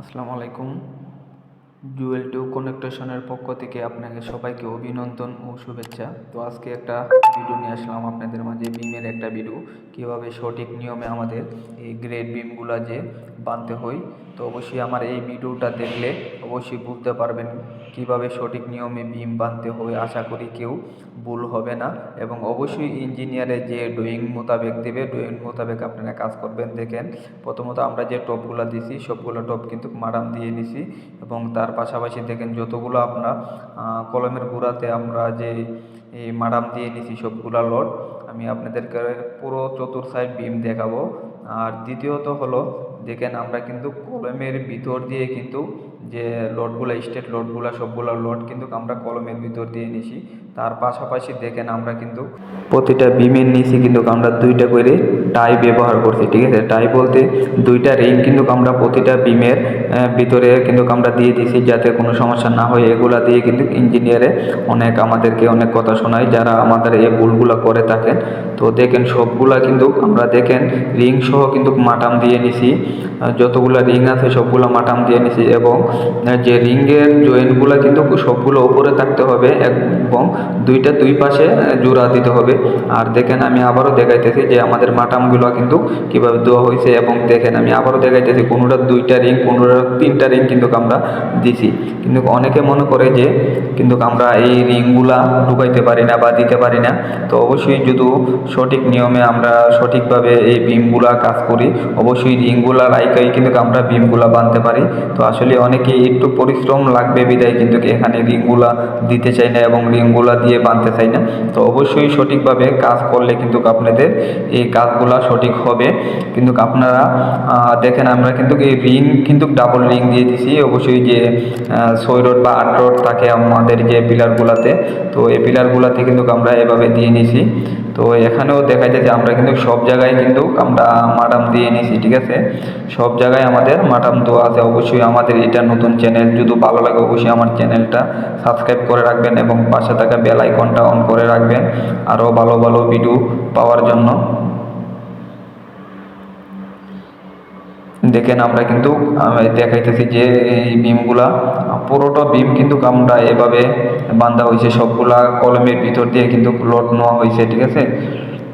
আসসালামু আলাইকুম। জুয়েল টু কনেকটেশনের পক্ষ থেকে আপনাকে সবাইকে অভিনন্দন ও শুভেচ্ছা। তো আজকে একটা ভিডিও নিয়ে আসলাম আপনাদের মাঝে বিমের একটা ভিডিও। কীভাবে সঠিক নিয়মে আমাদের এই গ্রেড বিমগুলা যে বানতে হয় তো অবশ্যই আমার এই ভিডিওটা দেখলে অবশ্যই বুঝতে পারবেন কীভাবে সঠিক নিয়মে বিম বাঁধতে হবে আশা করি কেউ ভুল হবে না। এবং অবশ্যই ইঞ্জিনিয়ারের যে ড্রয়িং মোতাবেক দেবে ড্রয়িং মোতাবেক আপনারা কাজ করবেন। দেখেন, প্রথমত আমরা যে টপগুলো দিছি, সবগুলো টপ কিন্তু মারাম দিয়ে নিছি। এবং তার পাশাপাশি দেখেন, যতগুলো আপনার কলমের গুঁড়াতে আমরা যে এই মারাম দিয়ে নিছি, সবগুলো লট আমি আপনাদেরকে পুরো চতুর সাইড বিম দেখাবো। আর দ্বিতীয়ত হলো, দেখেন আমরা কিন্তু কলমের ভিতর দিয়ে কিন্তু যে লোডগুলো স্টেট লোডগুলো সবগুলো লোড কিন্তু আমরা কলমের ভিতর দিয়ে নিছি। তার পাশাপাশি দেখেন আমরা কিন্তু প্রতিটা বিমের নিচে কিন্তু আমরা দুইটা করে টাই ব্যবহার করছি, ঠিক আছে? টাই বলতে দুইটা রিং কিন্তু আমরা প্রতিটা বিমের ভিতরে কিন্তু আমরা দিয়ে দিছি যাতে কোনো সমস্যা না হয়। এগুলা দিয়ে কিন্তু ইঞ্জিনিয়ারে অনেক আমাদেরকে অনেক কথা শোনায়, যারা আমাদের এই ভুলগুলো করে থাকেন। তো দেখেন সবগুলা কিন্তু আমরা দেখেন রিং সহ কিন্তু মাটাম দিয়ে নিছি। যতগুলা রিং আছে সবগুলো মাটাম দিয়ে নিছি এবং যে রিংয়ের জয়েন্টগুলো কিন্তু সবগুলো উপরে থাকতে হবে এবং দুইটা দুই পাশে জোড়া দিতে হবে। আর দেখেন আমি আবারও দেখাইতেছি যে আমাদের মাটামগুলো কিন্তু কীভাবে দেওয়া হয়েছে এবং দেখেন আমি আবারও দেখাইতেছি কোনোটা দুইটা রিং কোনোটা তিনটা রিং কিন্তু আমরা দিছি। কিন্তু অনেকে মনে করে যে কিন্তু আমরা এই রিংগুলা ঢুকাইতে পারি না বা দিতে পারি না। তো অবশ্যই যদি সঠিক নিয়মে আমরা সঠিকভাবে এই বিমগুলা কাজ করি, অবশ্যই রিংগুলা রাইকাই কিন্তু আমরা বিমগুলা বানতে পারি। তো আসলে অনেকে একটু পরিশ্রম লাগবে বিদায় কিন্তু এখানে রিংগুলা দিতে চাই না এবং রিংগুলা দিয়ে বাঁধতে চাই না। তো অবশ্যই সঠিকভাবে কাজ করলে কিন্তু আপনাদের এই কাজগুলা সঠিক হবে। কিন্তু আপনারা দেখেন আমরা কিন্তু এই রিং কিন্তু ডাবল রিং দিয়ে দিছি। অবশ্যই যে ছয় রোড বা আট রোড থাকে আমাদের যে পিলারগুলাতে, তো এই পিলারগুলাতে কিন্তু আমরা এভাবে দিয়ে নিছি। তো এখানেও দেখা যায় যে আমরা কিন্তু সব জায়গায় কিন্তু আমরা মাডাম দিয়ে নিছি, ঠিক আছে? সব জায়গায় আমাদের মাডাম দেওয়া আছে। অবশ্যই আমাদের এটা নতুন চ্যানেল যদি ভালো লাগে অবশ্যই আমার চ্যানেলটা সাবস্ক্রাইব করে রাখবেন এবং পাশে থাকা বেল আইকনটা অন করে রাখবেন। আরও ভালো ভালো ভিডিও পাওয়ার জন্য। দেখেন আমরা কিন্তু দেখাইতেছি যে এই বিমগুলা পুরোটা বিম কিন্তু আমরা এভাবে বান্ধা হয়েছে। সবগুলা কলমের ভিতর দিয়ে কিন্তু লট নেওয়া হয়েছে, ঠিক আছে?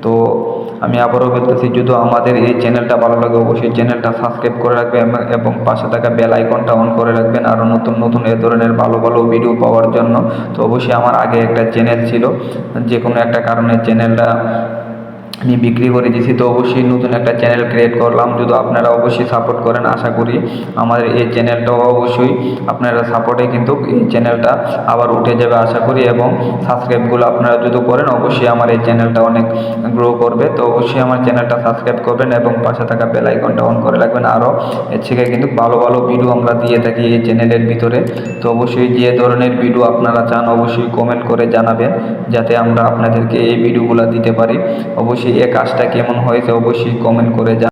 তো আমি আবারও বলতেছি, যদি আমাদের এই চ্যানেলটা ভালো লাগে, অবশ্যই চ্যানেলটা সাবস্ক্রাইব করে রাখবেন এবং- এবং পাশে থাকা বেল আইকনটা অন করে রাখবেন। আরও নতুন নতুন এ ধরনের ভালো ভালো ভিডিও পাওয়ার জন্য। তো অবশ্যই আমার আগে একটা চ্যানেল ছিল। যে কোনো একটা কারণে চ্যানেলটা আমি বিক্রি করে দিয়েছি, তো অবশ্যই নতুন একটা চ্যানেল ক্রিয়েট করলাম। যদি আপনারা অবশ্যই সাপোর্ট করেন, আশা করি আমাদের এই চ্যানেলটাও অবশ্যই আপনারা সাপোর্টে কিন্তু এই চ্যানেলটা আবার উঠে যাবে, আশা করি। এবং সাবস্ক্রাইবগুলো আপনারা যদি করেন, অবশ্যই আমার এই চ্যানেলটা অনেক গ্রো করবে। তো অবশ্যই আমার চ্যানেলটা সাবস্ক্রাইব করবেন এবং পাশে থাকা বেল আইকনটা অন করে রাখবেন। আরও এর থেকে কিন্তু ভালো ভালো ভিডিও আমরা দিয়ে থাকি এই চ্যানেলের ভিতরে। তো অবশ্যই যে ধরনের ভিডিও আপনারা চান, অবশ্যই কমেন্ট করে জানাবেন, যাতে আমরা আপনাদেরকে এই ভিডিওগুলো দিতে পারি। অবশ্যই এই কাজটা কেমন হয়েছে অবশ্যই কমেন্ট করে জানাবেন।